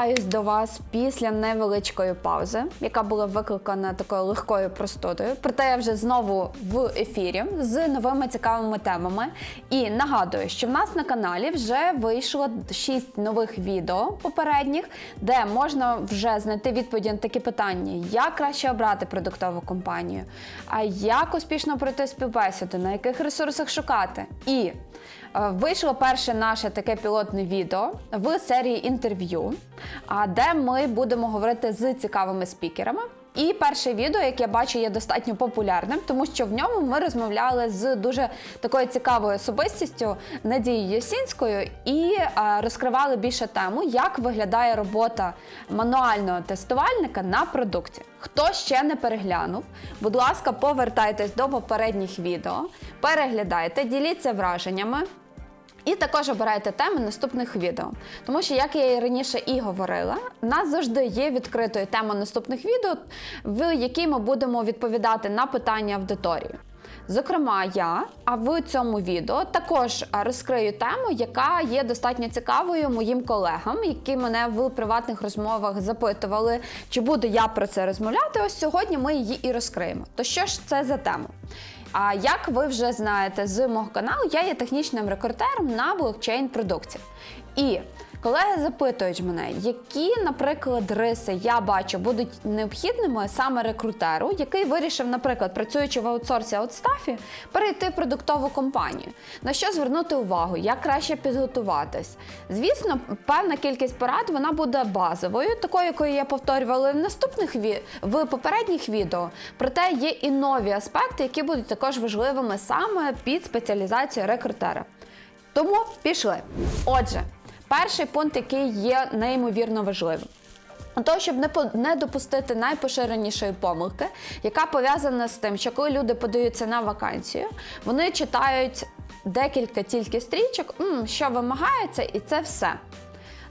Повертаюсь до вас після невеличкої паузи, яка була викликана такою легкою простудою. Проте я вже знову в ефірі з новими цікавими темами. І нагадую, що в нас на каналі вже вийшло 6 нових відео попередніх, де можна вже знайти відповіді на такі питання: як краще обрати продуктову компанію, а як успішно пройти співбесіду, на яких ресурсах шукати. І Вийшло перше наше таке пілотне відео в серії інтерв'ю, де ми будемо говорити з цікавими спікерами. І перше відео, яке я бачу, є достатньо популярним, тому що в ньому ми розмовляли з дуже такою цікавою особистістю Надією Ясінською і а, розкривали більше тему, як виглядає робота мануального тестувальника на продукті. Хто ще не переглянув, будь ласка, повертайтесь до попередніх відео, переглядайте, діліться враженнями. І також обирайте теми наступних відео. Тому що, як я і раніше і говорила, у нас завжди є відкритою тема наступних відео, в якій ми будемо відповідати на питання аудиторії. Зокрема, я а в цьому відео також розкрию тему, яка є достатньо цікавою моїм колегам, які мене в приватних розмовах запитували, чи буду я про це розмовляти. Ось сьогодні ми її і розкриємо. То що ж це за тема? А як ви вже знаєте з мого каналу, я є технічним рекордером на блокчейн продукції. І колеги запитують мене, які, наприклад, риси я бачу будуть необхідними саме рекрутеру, який вирішив, наприклад, працюючи в аутсорсі аутстафі, перейти в продуктову компанію. На що звернути увагу, як краще підготуватись. Звісно, певна кількість порад вона буде базовою, такою, якою я повторювала в наступних ві... в попередніх відео. Проте є і нові аспекти, які будуть також важливими саме під спеціалізацію рекрутера. Тому пішли. Отже, перший пункт, який є неймовірно важливим. Для того, щоб не допустити найпоширенішої помилки, яка пов'язана з тим, що коли люди подаються на вакансію, вони читають декілька тільки стрічок, що вимагається, і це все.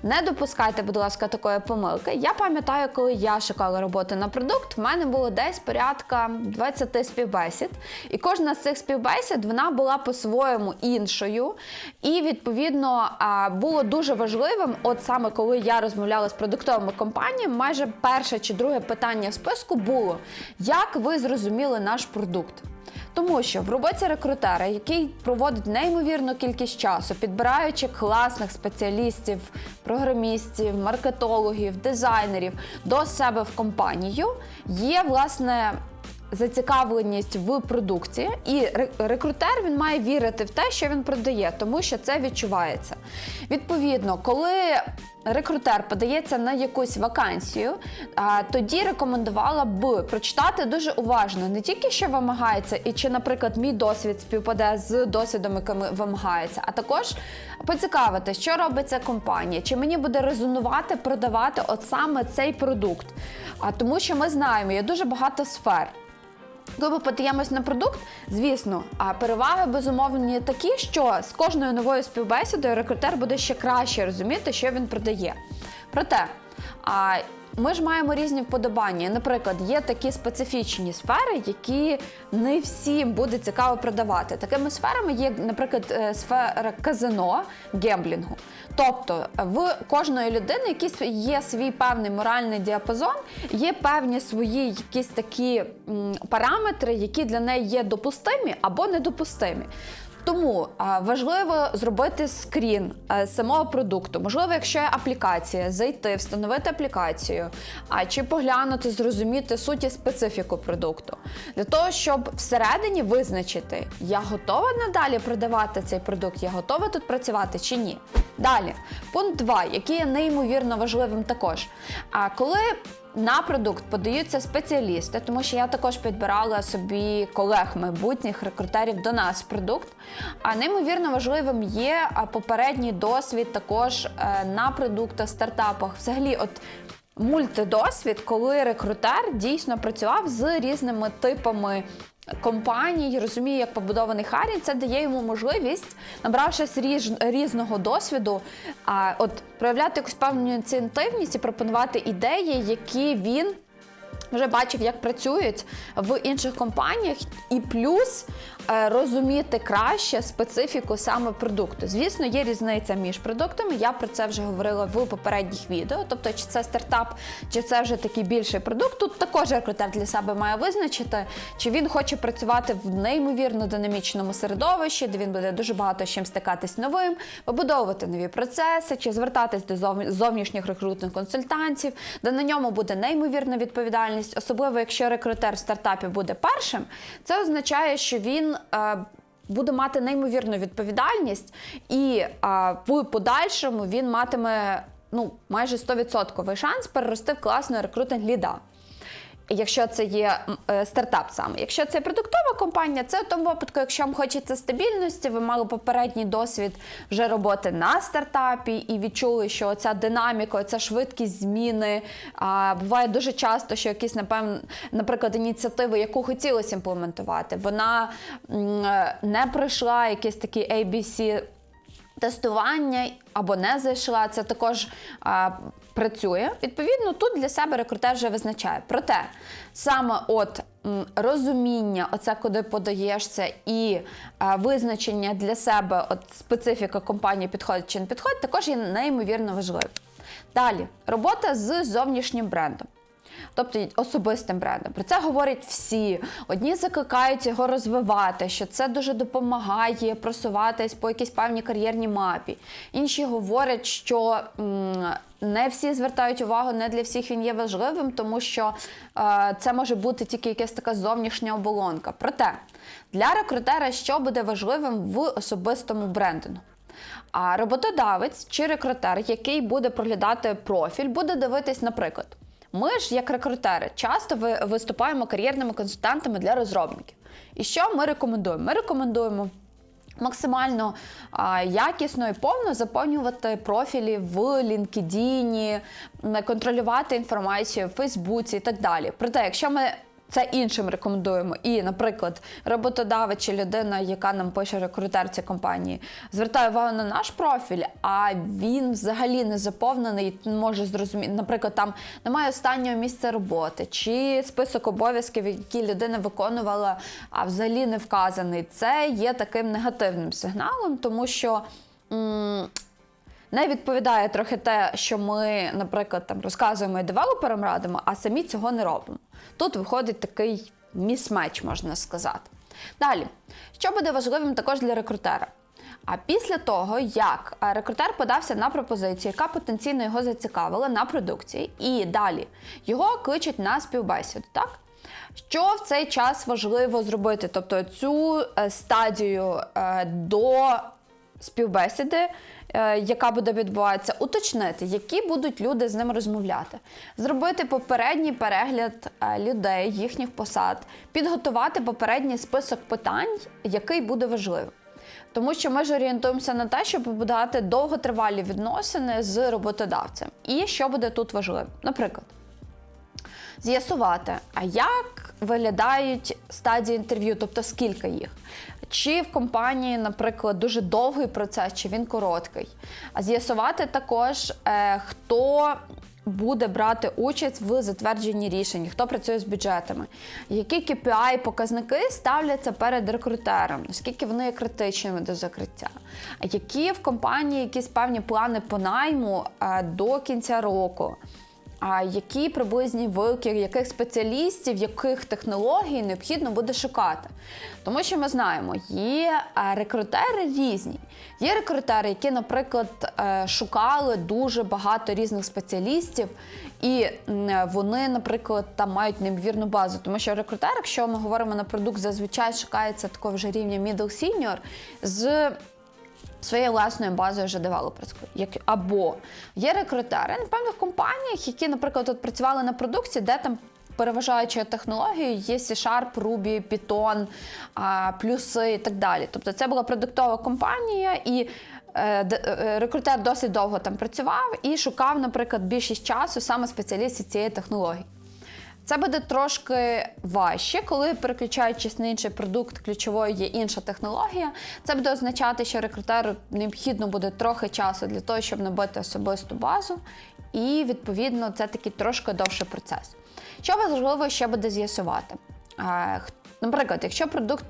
Не допускайте, будь ласка, такої помилки. Я пам'ятаю, коли я шукала роботу на продукт, в мене було десь порядка 20 співбесід, і кожна з цих співбесід вона була по-своєму іншою. І відповідно було дуже важливим, от саме коли я розмовляла з продуктовими компаніями, майже перше чи друге питання в списку було: як ви зрозуміли наш продукт? Тому що в роботі рекрутера, який проводить неймовірну кількість часу, підбираючи класних спеціалістів, програмістів, маркетологів, дизайнерів до себе в компанію, є власне. Зацікавленість в продукті, і рекрутер він має вірити в те, що він продає, тому що це відчувається. Відповідно, коли рекрутер подається на якусь вакансію, тоді рекомендувала б прочитати дуже уважно не тільки що вимагається, і чи, наприклад, мій досвід співпаде з досвідом, яким вимагається, а також поцікавити, що робить ця компанія, чи мені буде резонувати продавати от саме цей продукт. А тому, що ми знаємо, є дуже багато сфер. Коли ми подаємось на продукт, звісно, а переваги безумовні такі, що з кожною новою співбесідою рекрутер буде ще краще розуміти, що він продає. Проте, а ми ж маємо різні вподобання. Наприклад, є такі специфічні сфери, які не всім буде цікаво продавати. Такими сферами є, наприклад, е, сфера казино, гемблінгу. Тобто в кожної людини якийсь є свій певний моральний діапазон, є певні свої якісь такі параметри, які для неї є допустимі або недопустимі. Тому важливо зробити скрін самого продукту. Можливо, якщо є аплікація, зайти, встановити аплікацію, а чи поглянути, зрозуміти суть і специфіку продукту, для того, щоб всередині визначити, я готова надалі продавати цей продукт, я готова тут працювати чи ні. Далі, пункт 2, який є неймовірно важливим також. Коли на продукт подаються спеціалісти, тому що я також підбирала собі колег майбутніх рекрутерів до нас продукт. А неймовірно важливим є попередній досвід також е, на продуктах, стартапах. Взагалі, от мультидосвід, коли рекрутер дійсно працював з різними типами. Компаній розуміє, як побудований Харі, це дає йому можливість, набравшись ріж, різного досвіду, а от проявляти якусь певну ініціативність і пропонувати ідеї, які він вже бачив, як працюють в інших компаніях, і плюс розуміти краще специфіку саме продукту. Звісно, є різниця між продуктами. Я про це вже говорила в попередніх відео. Тобто, чи це стартап, чи це вже такий більший продукт. Тут також рекрутер для себе має визначити, чи він хоче працювати в неймовірно динамічному середовищі, де він буде дуже багато з чим стикатись новим, вибудовувати нові процеси, чи звертатись до зов- зовнішніх рекрутних консультантів, де на ньому буде неймовірна відповідальність, особливо якщо рекрутер в стартапі буде першим, це означає, що він. Е, Буде мати неймовірну відповідальність, і в подальшому він матиме ну майже 100% шанс перерости в класного рекрутинг ліда. Якщо це є е, стартап саме. Якщо це продуктова компанія, це в тому випадку, якщо вам хочеться стабільності, ви мали попередній досвід вже роботи на стартапі і відчули, що ця динаміка, ця швидкість зміни. А, буває дуже часто, що якісь, напевно, наприклад, ініціативи, яку хотілося імплементувати, вона е, не пройшла якісь такі ABC тестування або не зайшла, це також а, працює. Відповідно, тут для себе рекрутер вже визначає. Проте саме от розуміння, оце куди подаєшся, і а, визначення для себе, от специфіка компанії підходить чи не підходить, також є неймовірно важливим. Далі робота з зовнішнім брендом. Тобто особистим брендом. Про це говорять всі. Одні закликають його розвивати, що це дуже допомагає просуватись по якійсь певній кар'єрній мапі. Інші говорять, що не всі звертають увагу, не для всіх він є важливим, тому що е, це може бути тільки якась така зовнішня оболонка. Проте для рекрутера що буде важливим в особистому брендингу? А роботодавець чи рекрутер, який буде проглядати профіль, буде дивитись, наприклад. Ми ж, як рекрутери, часто ви- виступаємо кар'єрними консультантами для розробників. І що ми рекомендуємо? Ми рекомендуємо максимально а, якісно і повно заповнювати профілі в LinkedIn, контролювати інформацію в Фейсбуці і так далі. Проте, якщо ми це іншим рекомендуємо. І, наприклад, роботодавець чи людина, яка нам пише рекрутер цієї компанії, звертає увагу на наш профіль, а він взагалі не заповнений, може зрозуміти, наприклад, там немає останнього місця роботи, чи список обов'язків, які людина виконувала, а взагалі не вказаний. Це є таким негативним сигналом, тому що. не відповідає трохи те, що ми, наприклад, там розказуємо і девелоперам радимо, а самі цього не робимо. Тут виходить такий місмеч, можна сказати. Далі, що буде важливим також для рекрутера? А після того, як е, рекрутер подався на пропозицію, яка потенційно його зацікавила на продукції, і далі його кличуть на співбесіду, так? Що в цей час важливо зробити? Тобто цю е, стадію е, до співбесіди, е, яка буде відбуватися, уточнити, які будуть люди з ним розмовляти, зробити попередній перегляд е, людей, їхніх посад, підготувати попередній список питань, який буде важливим. Тому що ми ж орієнтуємося на те, щоб побудувати довготривалі відносини з роботодавцем. І що буде тут важливим? Наприклад, з'ясувати, а як виглядають стадії інтерв'ю, тобто скільки їх. Чи в компанії, наприклад, дуже довгий процес, чи він короткий. А з'ясувати також, е, хто буде брати участь в затвердженні рішень, хто працює з бюджетами, які KPI показники ставляться перед рекрутером, наскільки вони є критичними до закриття, які в компанії якісь певні плани по найму е, до кінця року. А які приблизні вилки, яких спеціалістів, яких технологій необхідно буде шукати? Тому що ми знаємо, є е, рекрутери різні. Є рекрутери, які, наприклад, е, шукали дуже багато різних спеціалістів, і вони, наприклад, там мають неймовірну базу. Тому що рекрутер, якщо ми говоримо на продукт, зазвичай шукається такого вже рівня middle senior з своєю власною базою вже девелоперською. Як або є рекрутери на певних компаніях, які, наприклад, от працювали на продукції, де там. Переважаючою технологією є C-Sharp, Ruby, Python, плюси і так далі. Тобто це була продуктова компанія, і е, е, рекрутер досить довго там працював і шукав, наприклад, більшість часу саме спеціалістів цієї технології. Це буде трошки важче, коли переключаючись на інший продукт, ключовою є інша технологія. Це буде означати, що рекрутеру необхідно буде трохи часу для того, щоб набити особисту базу, і відповідно це такий трошки довший процес. Що важливо ще буде з'ясувати? Е, Наприклад, якщо продукт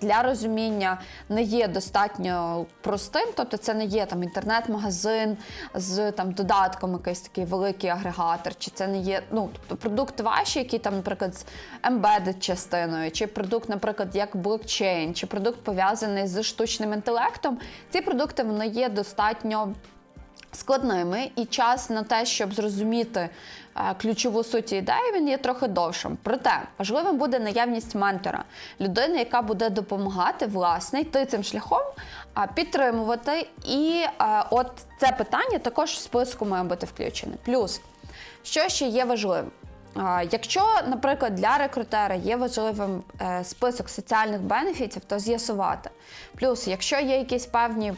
для розуміння не є достатньо простим, тобто це не є там інтернет-магазин з там додатком, якийсь такий великий агрегатор, чи це не є ну тобто продукт ваший, який там, наприклад, з embedded частиною, чи продукт, наприклад, як блокчейн, чи продукт пов'язаний з штучним інтелектом. Ці продукти вони є достатньо складними, і час на те, щоб зрозуміти е, ключову суть ідеї, він є трохи довшим. Проте важливим буде наявність ментора, людини, яка буде допомагати власне йти цим шляхом, підтримувати. І е, от це питання також в списку має бути включене. Плюс, що ще є важливим? Якщо, наприклад, для рекрутера є важливим е, список соціальних бенефітів, то з'ясувати. Плюс, якщо є якісь певні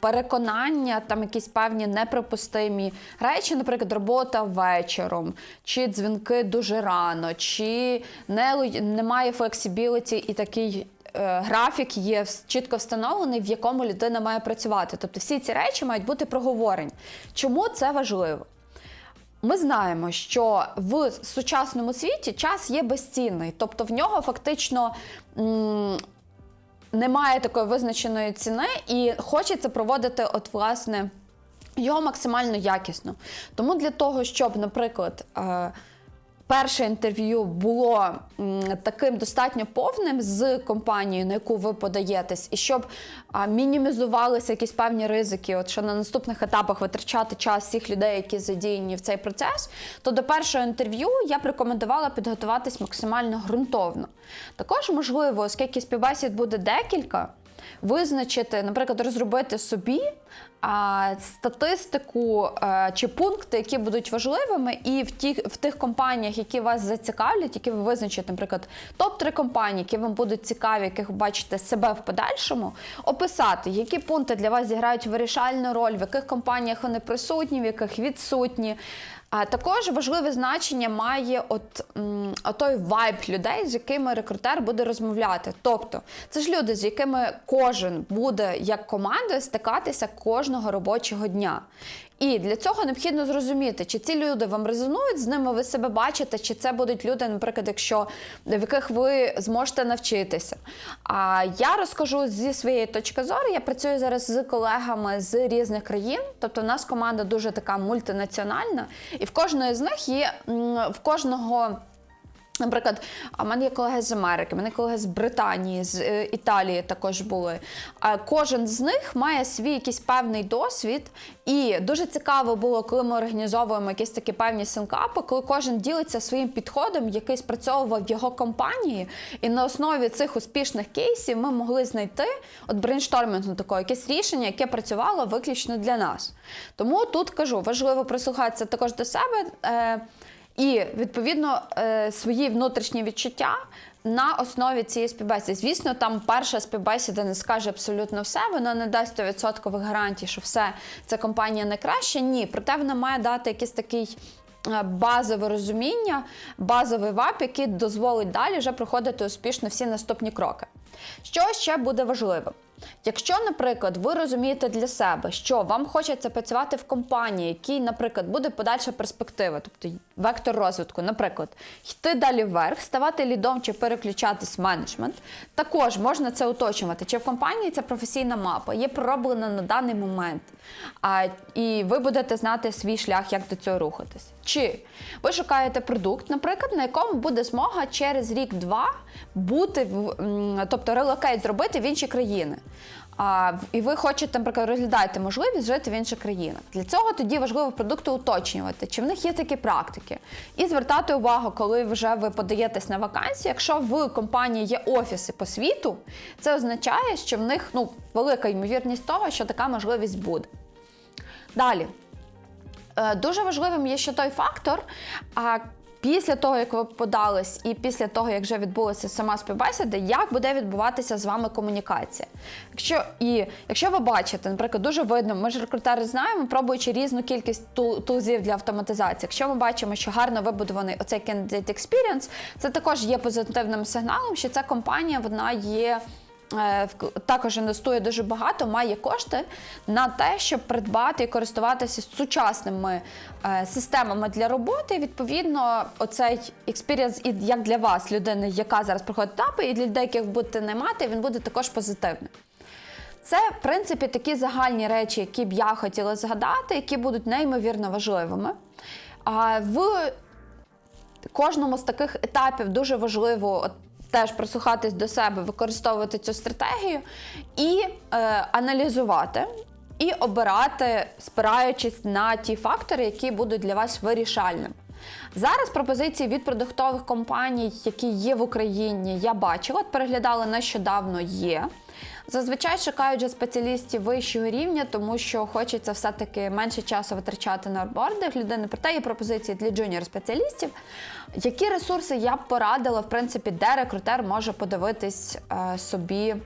переконання, там якісь певні неприпустимі речі, наприклад, робота вечором, чи дзвінки дуже рано, чи не, немає флексибіліті і такий. е, Графік є чітко встановлений, в якому людина має працювати. Тобто всі ці речі мають бути проговорені. Чому це важливо? Ми знаємо, що в сучасному світі час є безцінний, тобто в нього фактично немає такої визначеної ціни, і хочеться проводити, от власне, його максимально якісно. Тому для того, щоб, наприклад, е, перше інтерв'ю було таким достатньо повним з компанією, на яку ви подаєтесь, і щоб мінімізувалися якісь певні ризики, от що на наступних етапах витрачати час всіх людей, які задіяні в цей процес, то до першого інтерв'ю я б рекомендувала підготуватись максимально ґрунтовно. Також можливо, оскільки співбесід буде декілька. Визначити, наприклад, розробити собі статистику чи пункти, які будуть важливими, і в тих, в тих компаніях, які вас зацікавлять, які ви визначите, наприклад, топ-3 компанії, які вам будуть цікаві, яких ви бачите себе в подальшому, описати, які пункти для вас зіграють вирішальну роль, в яких компаніях вони присутні, в яких відсутні. А також важливе значення має от м, той вайб людей, з якими рекрутер буде розмовляти. Тобто, це ж люди, з якими кожен буде як команда стикатися кожного робочого дня. І для цього необхідно зрозуміти, чи ці люди вам резонують, з ними ви себе бачите, чи це будуть люди, наприклад, якщо в яких ви зможете навчитися. А я розкажу зі своєї точки зору. Я працюю зараз з колегами з різних країн, тобто в нас команда дуже така мультинаціональна, і в кожної з них є в кожного. Наприклад, а в мене є колеги з Америки, в мене колеги з Британії, з е, Італії також були. А Кожен з них має свій якийсь певний досвід, і дуже цікаво було, коли ми організовуємо якісь такі певні синкапи, коли кожен ділиться своїм підходом, який спрацьовував в його компанії, і на основі цих успішних кейсів ми могли знайти от брейнштормінгу такого, якесь рішення, яке працювало виключно для нас. Тому тут кажу, важливо прислухатися також до себе. І відповідно е, свої внутрішні відчуття на основі цієї співбесіди. Звісно, там перша співбесіда не скаже абсолютно все, вона не дасть 100% гарантій, що все ця компанія найкраща. Ні, проте вона має дати якийсь такий. е, Базове розуміння, базовий вап, який дозволить далі вже проходити успішно всі наступні кроки. Що ще буде важливим? Якщо, наприклад, ви розумієте для себе, що вам хочеться працювати в компанії, якій, наприклад, буде подальша перспектива, тобто вектор розвитку, наприклад, йти далі вверх, ставати лідом чи переключатись в менеджмент, також можна це уточнювати. Чи в компанії ця професійна мапа є пророблена на даний момент, а, і ви будете знати свій шлях, як до цього рухатись. Чи ви шукаєте продукт, наприклад, на якому буде змога через рік-два бути м, тобто релокейт зробити в інші країни. А, і ви хочете, наприклад, розглядаєте можливість жити в інших країнах. Для цього тоді важливо продукти уточнювати, чи в них є такі практики, і звертати увагу, коли вже ви подаєтесь на вакансії. Якщо в компанії є офіси по світу, це означає, що в них ну, велика ймовірність того, що така можливість буде. Далі. Е, Дуже важливим є ще той фактор. Після того, як ви подались, і після того, як вже відбулася сама співбесіда, як буде відбуватися з вами комунікація. Якщо і якщо ви бачите, наприклад, дуже видно, ми ж рекрутери знаємо, пробуючи різну кількість тулзів для автоматизації. Якщо ми бачимо, що гарно вибудований оцей candidate experience, це також є позитивним сигналом, що ця компанія вона є також інвестує дуже багато, має кошти на те, щоб придбати і користуватися сучасними е, системами для роботи. Відповідно, оцей експірієнс як для вас, людини, яка зараз проходить етапи, і для людей, яких будете наймати, він буде також позитивним. Це, в принципі, такі загальні речі, які б я хотіла згадати, які будуть неймовірно важливими. А в кожному з таких етапів дуже важливо теж прислухатись до себе, використовувати цю стратегію і е, аналізувати. І обирати, спираючись на ті фактори, які будуть для вас вирішальними. Зараз пропозиції від продуктових компаній, які є в Україні, я бачила, переглядала нещодавно є. Зазвичай шукають спеціалістів вищого рівня, тому що хочеться все-таки менше часу витрачати на орбордах. людини. Проте є пропозиції для джуніор спеціалістів. Які ресурси я б порадила, в принципі, де рекрутер може подивитись е, собі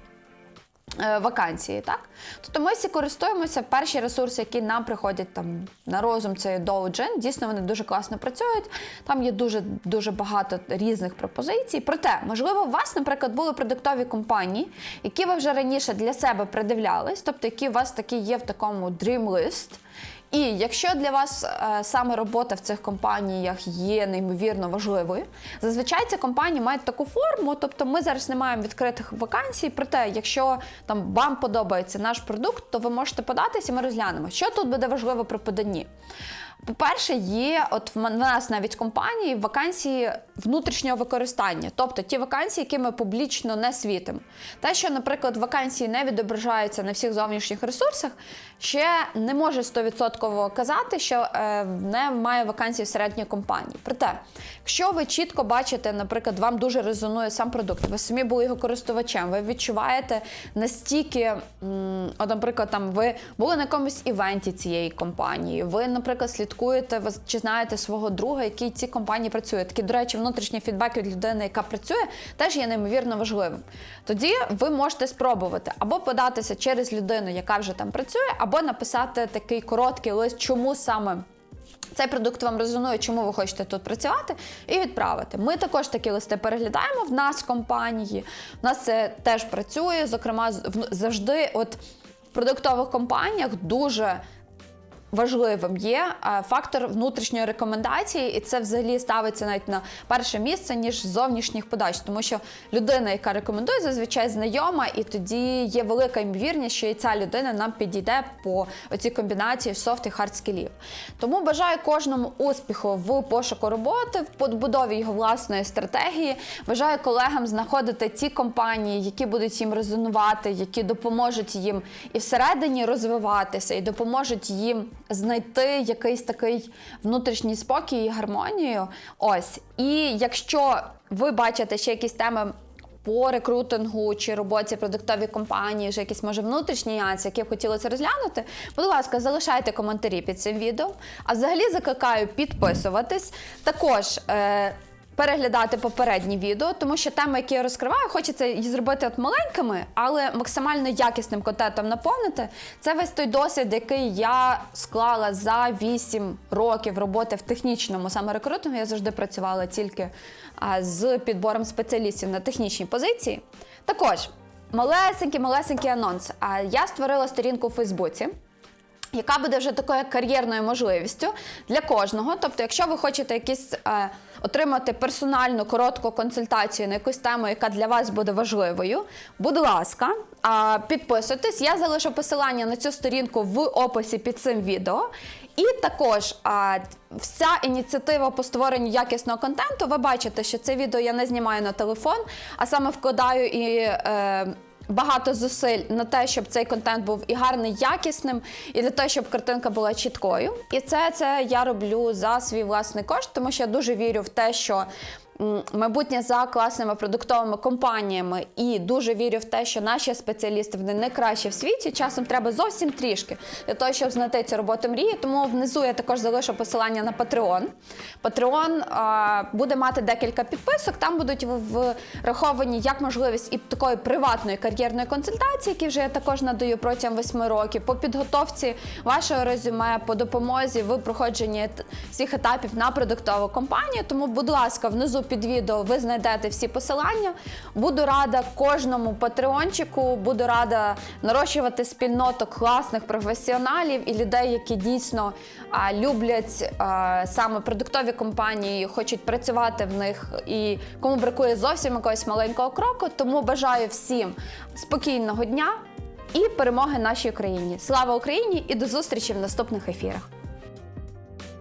вакансії, так? Тобто ми всі користуємося. Перші ресурси, які нам приходять там на розум, це Dogen. Дійсно, вони дуже класно працюють. Там є дуже дуже багато різних пропозицій. Проте, можливо, у вас, наприклад, були продуктові компанії, які ви вже раніше для себе придивлялись, тобто які у вас такі є в такому dream list. І якщо для вас е, саме робота в цих компаніях є неймовірно важливою, зазвичай ці компанії мають таку форму, тобто ми зараз не маємо відкритих вакансій. Проте, якщо там вам подобається наш продукт, то ви можете податися, і ми розглянемо, що тут буде важливо при поданні. По-перше, є от в нас навіть компанії вакансії внутрішнього використання, тобто ті вакансії, які ми публічно не світимо. Те, що, наприклад, вакансії не відображаються на всіх зовнішніх ресурсах, ще не може 100% казати, що е, не має вакансії середньої компанії. Проте, якщо ви чітко бачите, наприклад, вам дуже резонує сам продукт, ви самі були його користувачем, ви відчуваєте настільки, от, наприклад, там ви були на якомусь івенті цієї компанії, ви, наприклад, слідкуєте ви чи знаєте свого друга, який в цій компанії працює. Такі, до речі, внутрішні фідбеки від людини, яка працює, теж є неймовірно важливим. Тоді ви можете спробувати або податися через людину, яка вже там працює, або написати такий короткий лист, чому саме. Цей продукт вам резонує, чому ви хочете тут працювати, і відправити. Ми також такі листи переглядаємо в нас в компанії. У нас це теж працює. Зокрема, завжди, от в продуктових компаніях дуже важливим є е, фактор внутрішньої рекомендації, і це взагалі ставиться навіть на перше місце, ніж зовнішніх подач, тому що людина, яка рекомендує, зазвичай знайома, і тоді є велика ймовірність, що і ця людина нам підійде по оцій комбінації софт і хард скілів. Тому бажаю кожному успіху в пошуку роботи, в побудові його власної стратегії. Бажаю колегам знаходити ті компанії, які будуть їм резонувати, які допоможуть їм і всередині розвиватися, і допоможуть їм знайти якийсь такий внутрішній спокій і гармонію. Ось. І якщо ви бачите ще якісь теми. По рекрутингу чи роботі продуктовій компанії, вже якісь може внутрішні нюанси, які б хотілося розглянути. Будь ласка, залишайте коментарі під цим відео. А взагалі закликаю підписуватись. Також е, переглядати попередні відео, тому що теми, які я розкриваю, хочеться зробити от маленькими, але максимально якісним контентом наповнити. Це весь той досвід, який я склала за 8 років роботи в технічному саме рекрутингу. Я завжди працювала тільки з підбором спеціалістів на технічній позиції. Також малесенький, малесенький анонс. А я створила сторінку у Фейсбуці яка буде вже такою кар'єрною можливістю для кожного. Тобто, якщо ви хочете якісь е, отримати персональну коротку консультацію на якусь тему, яка для вас буде важливою, будь ласка, е, підписуйтесь. Я залишу посилання на цю сторінку в описі під цим відео. І також а, вся ініціатива по створенню якісного контенту. Ви бачите, що це відео я не знімаю на телефон, а саме вкладаю і. Е, Багато зусиль на те, щоб цей контент був і гарний, якісним, і для того, щоб картинка була чіткою. І це, це я роблю за свій власний кошт, тому що я дуже вірю в те, що майбутнє за класними продуктовими компаніями, і дуже вірю в те, що наші спеціалісти вони найкращі в світі. Часом треба зовсім трішки для того, щоб знайти цю роботу мрії. Тому внизу я також залишу посилання на Patreon. Patreon буде мати декілька підписок. Там будуть враховані як можливість і такої приватної кар'єрної консультації, які вже я також надаю протягом восьми років, по підготовці вашого резюме, по допомозі в проходженні всіх етапів на продуктову компанію. Тому, будь ласка, внизу під відео ви знайдете всі посилання. Буду рада кожному патреончику, буду рада нарощувати спільноту класних професіоналів і людей, які дійсно а, люблять а, саме продуктові компанії, хочуть працювати в них і кому бракує зовсім якогось маленького кроку. Тому бажаю всім спокійного дня і перемоги нашій Україні. Слава Україні і до зустрічі в наступних ефірах.